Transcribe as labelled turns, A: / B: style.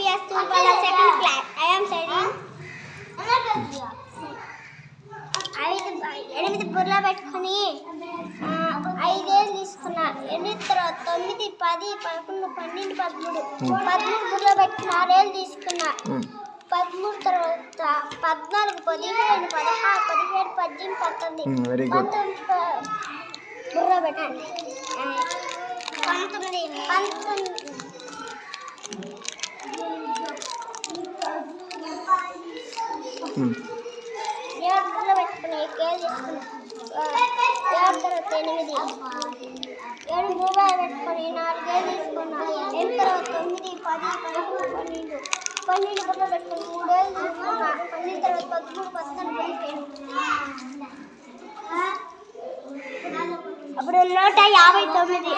A: వాళ్ళ second class I am studying ఐదు ఎనిమిది బుర్ర పెట్టుకొని ఐదేళ్ళు తీసుకున్నా. ఎనిమిది తర్వాత తొమ్మిది పది పదకొండు పన్నెండు పదమూడు. పదమూడు బుర్ర పెట్టుకుని ఆరేళ్ళు తీసుకున్నా.
B: ఉమ్.
A: పదమూడు తర్వాత పద్నాలుగు పదిహేను పదహారు పదిహేడు పద్దెనిమిది పంతొమ్మిది
B: good.
A: పంతొమ్మిది ప- బుర్ర పెట్టండి ఆ, పంతొమ్మిది పంతొమ్మిది
B: ఉమ్.
A: ఏడు బుర్ర పెట్టుకుని కేలు తీసుకున్నా ఆ, ఏడు తర్వాత ఎనిమిది ఏడు రూపాయలు పెట్టుకొని నాలుగేళ్ళు తీసుకున్నా ఎనిమిది తర్వాత తొమ్మిది పది పదకొండు పన్నెండు బుర్ర పెట్టుకొని మూడేళ్ళు తీసుకున్నా పన్నెండు తర్వాత పదమూడు పద్నాలుగు పదిహేను అప్పుడు నూట యాభై తొమ్మిది.